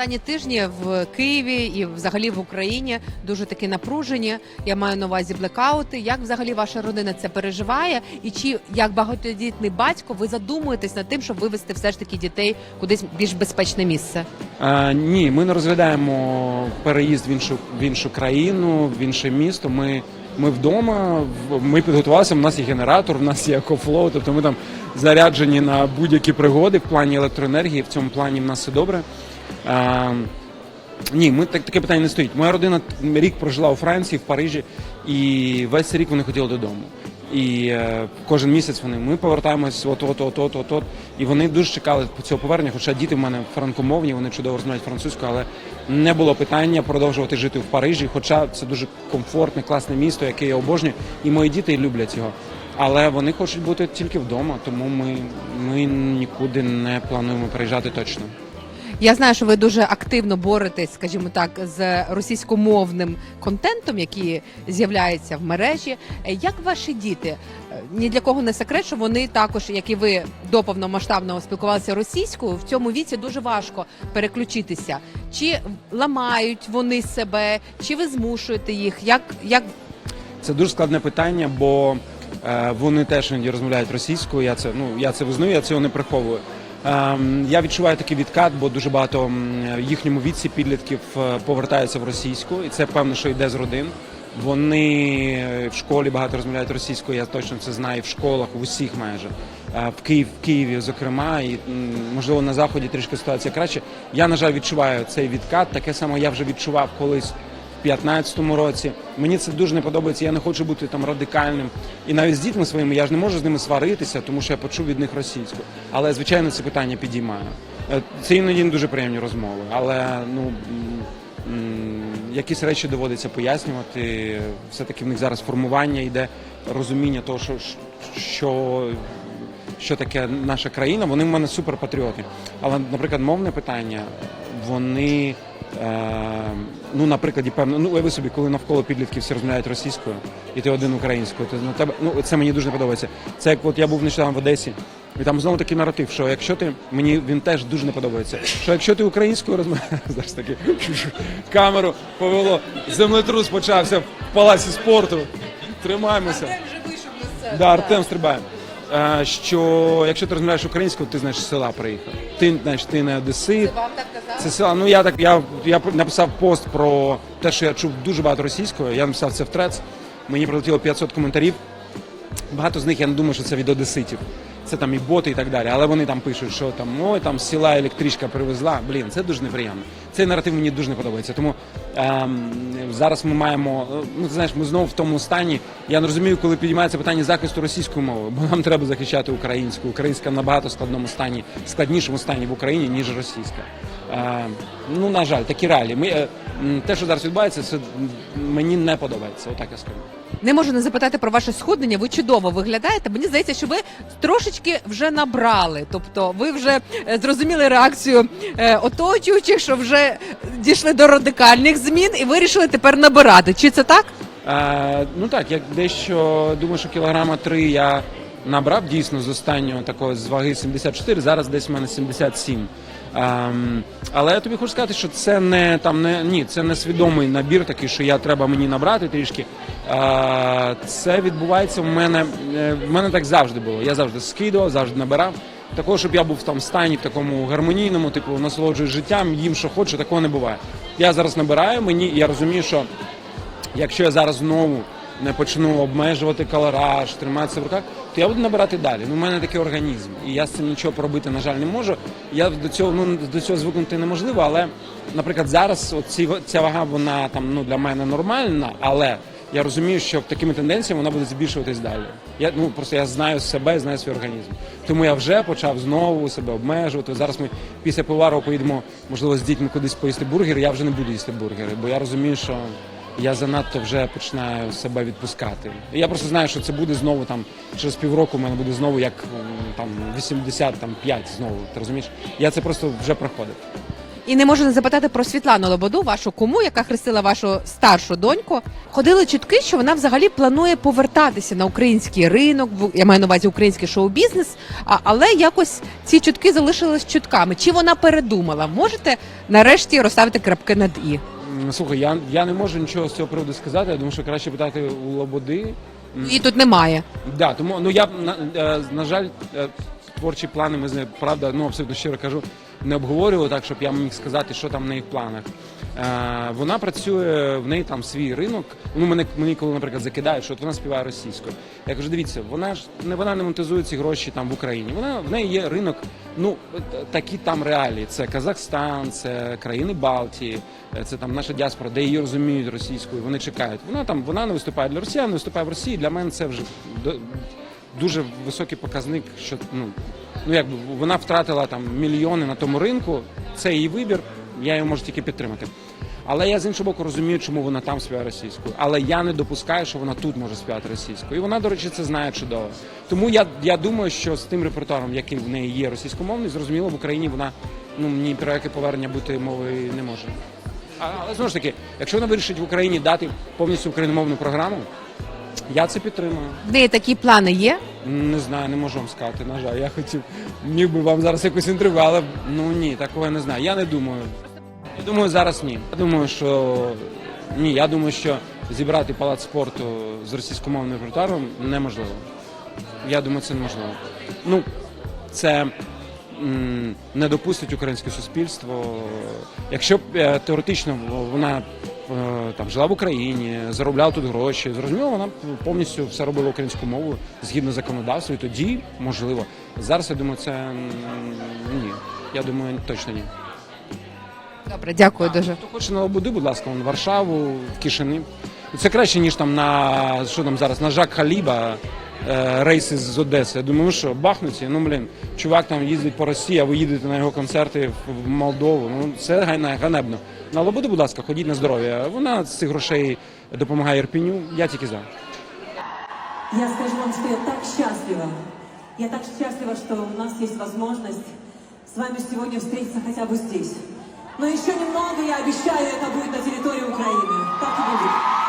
Останні тижні в Києві і взагалі в Україні дуже такі напружені. Я маю на увазі блекаути. Як взагалі ваша родина це переживає? І чи як багатодітний батько ви задумуєтесь над тим, щоб вивести все ж таки дітей кудись в більш безпечне місце? А, ні, ми не розглядаємо переїзд в іншу в іншу країну, в інше місто. Ми, ми вдома, ми підготувалися. У нас є генератор, у нас є екофлоу, тобто ми там заряджені на будь-які пригоди в плані електроенергії. В цьому плані в нас все добре. А, ні, ми так таке питання не стоїть. Моя родина рік прожила у Франції, в Парижі, і весь рік вони хотіли додому. І е, кожен місяць вони ми повертаємось от от от от от от. І вони дуже чекали цього повернення. Хоча діти в мене франкомовні, вони чудово розмовляють французькою, але не було питання продовжувати жити в Парижі. Хоча це дуже комфортне, класне місто, яке я обожнюю, і мої діти люблять його. Але вони хочуть бути тільки вдома, тому ми, ми нікуди не плануємо переїжджати точно. Я знаю, що ви дуже активно боретесь, скажімо так, з російськомовним контентом, який з'являється в мережі. Як ваші діти? Ні для кого не секрет, що вони також, як і ви, до повномасштабного спілкувалися російською. В цьому віці дуже важко переключитися. Чи ламають вони себе, чи ви змушуєте їх? Як, як Це дуже складне питання, бо вони теж іноді розмовляють російською. Я це ну я це визнаю, я цього не приховую. Ем, я відчуваю такий відкат, бо дуже багато в їхньому віці підлітків е, повертаються в російську, і це певно, що йде з родин. Вони е, в школі багато розмовляють російською. Я точно це знаю в школах, в усіх майже Е, в Київ, в Києві, зокрема, і можливо на заході трішки ситуація краще. Я на жаль відчуваю цей відкат. Таке саме я вже відчував колись. В 15-му році мені це дуже не подобається. Я не хочу бути там радикальним. І навіть з дітьми своїми я ж не можу з ними сваритися, тому що я почув від них російську. Але звичайно це питання підіймаю. Е, Це іноді не дуже приємні розмови, але ну якісь речі доводиться пояснювати. Все таки в них зараз формування йде розуміння того, що, що що таке наша країна. Вони в мене суперпатріоти. Але, наприклад, мовне питання, вони. Е, ну, на прикладі, певно, ну уяви собі, коли навколо підлітків всі розмовляють російською, і ти один українською, то на тебе ну це мені дуже не подобається. Це як от я був нещодавно в Одесі, і там знову такий наратив, що якщо ти мені він теж дуже не подобається. Що якщо ти українською розмовляєш, знаєш таки камеру повело, землетрус почався в палаці спорту. Тримаємося. вже вийшов на це? Да, Артем стрибає. Що якщо ти розмовляєш українською, ти знаєш з села приїхав. Ти знаєш, ти не одесит. Вам так казали? Це села. Ну я так я, я написав пост про те, що я чув дуже багато російського. Я написав це в трец. Мені прилетіло 500 коментарів. Багато з них я не думаю, що це від одеситів. Це там і боти, і так далі. Але вони там пишуть, що там ой, там з села електричка привезла. Блін, це дуже неприємно. Цей наратив мені дуже не подобається. Тому ем, зараз ми маємо. е, Ну знаєш, ми знову в тому стані. Я не розумію, коли підіймається питання захисту російської мови, бо нам треба захищати українську. Українська в набагато складному стані, складнішому стані в Україні, ніж російська. Е, ну на жаль, такі реалії. Ми е, те, що зараз відбувається, це мені не подобається. Отак я скажу. Не можу не запитати про ваше схуднення. Ви чудово виглядаєте. Мені здається, що ви трошечки вже набрали. Тобто, ви вже е, зрозуміли реакцію е, оточуючих, що вже дійшли до радикальних змін і вирішили тепер набирати. Чи це так? Е, ну так, я дещо думаю, що кілограма три я набрав дійсно з останнього такого з ваги 74, зараз десь в мене 77. Ем, але я тобі хочу сказати, що це не там не ні, це не свідомий набір, такий, що я треба мені набрати трішки. Е, це відбувається в мене. е, В мене так завжди було. Я завжди скидував, завжди набирав. Такого, щоб я був там в стані в такому гармонійному, типу насолоджуюсь життям, їм що хочу, такого не буває. Я зараз набираю мені, я розумію, що якщо я зараз знову не почну обмежувати калораж, триматися в руках, то я буду набирати далі. Ну, у мене такий організм, і я з цим нічого поробити, на жаль, не можу. Я до цього ну до цього звикнути неможливо, але, наприклад, зараз оці, ця вага вона там ну для мене нормальна, але я розумію, що такими тенденціями вона буде збільшуватись далі. Я ну просто я знаю себе, знаю свій організм. Тому я вже почав знову себе обмежувати. Зараз ми після пивару поїдемо, можливо, з дітьми кудись поїсти бургер. Я вже не буду їсти бургери, бо я розумію, що я занадто вже починаю себе відпускати. Я просто знаю, що це буде знову там через півроку. У мене буде знову як там 85 знову. Ти розумієш? Я це просто вже проходив. І не можу не запитати про Світлану Лободу, вашу куму, яка хрестила вашу старшу доньку. Ходили чутки, що вона взагалі планує повертатися на український ринок. в- Я маю на увазі український шоу-бізнес. Але якось ці чутки залишились чутками. Чи вона передумала? Можете нарешті розставити крапки над і? М, Слухай, я, я не можу нічого з цього приводу сказати. Я думаю, що краще питати у Лободи. і Її тут немає. Да, тому ну я на, е, на жаль, е, творчі плани ми з нею, правда, ну абсолютно щиро кажу, не обговорювали так, щоб я міг сказати, що там на їх планах. Е, вона працює, в неї там свій ринок. Ну мене мені коли, наприклад, закидають, що от вона співає російською. Я кажу, дивіться, вона ж не вона не монетизує ці гроші там в Україні. Вона в неї є ринок. Ну такі там реалії. Це Казахстан, це країни Балтії, це там наша діаспора, де її розуміють російською. Вони чекають. Вона там вона не виступає для росіян, не виступає в Росії. Для мене це вже дуже високий показник, що ну, ну якби вона втратила там мільйони на тому ринку. Це її вибір, я її можу тільки підтримати. Але я з іншого боку розумію, чому вона там співає російською. Але я не допускаю, що вона тут може співати російською. І вона, до речі, це знає чудово. Тому я, я думаю, що з тим репертуаром, який в неї є російськомовний, зрозуміло, в Україні вона ну ні про яке повернення бути мовою не може. А, але знову ж таки, якщо вона вирішить в Україні дати повністю україномовну програму, я це підтримую. В неї такі плани є. Не знаю, не можу вам сказати. На жаль, я хотів міг би вам зараз якусь інтригу, але ну ні, такого я не знаю. Я не думаю. Я думаю, зараз ні. Я думаю, що ні. Я думаю, що зібрати палац спорту з російськомовним репертуаром неможливо. Я думаю, це неможливо. Ну, це м, не допустить українське суспільство. Якщо б е, теоретично вона е, там жила в Україні, заробляла тут гроші, зрозуміло, вона повністю все робила українською мовою згідно законодавства, і тоді можливо. Зараз я думаю, це ні. Я думаю, точно ні. Добре, дякую дуже. Хто хоче на Лободи, будь ласка, вон, в Варшаву, в Кишини. Це краще, ніж там на що там зараз, на Жак Халіба е, рейси з Одеси. Я думаю, ну що, бахнуті, ну блін, чувак там їздить по Росії, а ви їдете на його концерти в- в Молдову. Ну це гайна- ганебно. На Лободу, будь ласка, ходіть на здоров'я. Вона з цих грошей допомагає Ірпіню. Я тільки за. Я скажу вам, что я так счастлива. Я так счастлива, что у нас есть возможность с вами сегодня встретиться хотя бы здесь. Но еще немного, я обещаю, это будет на территории Украины. Так и будет.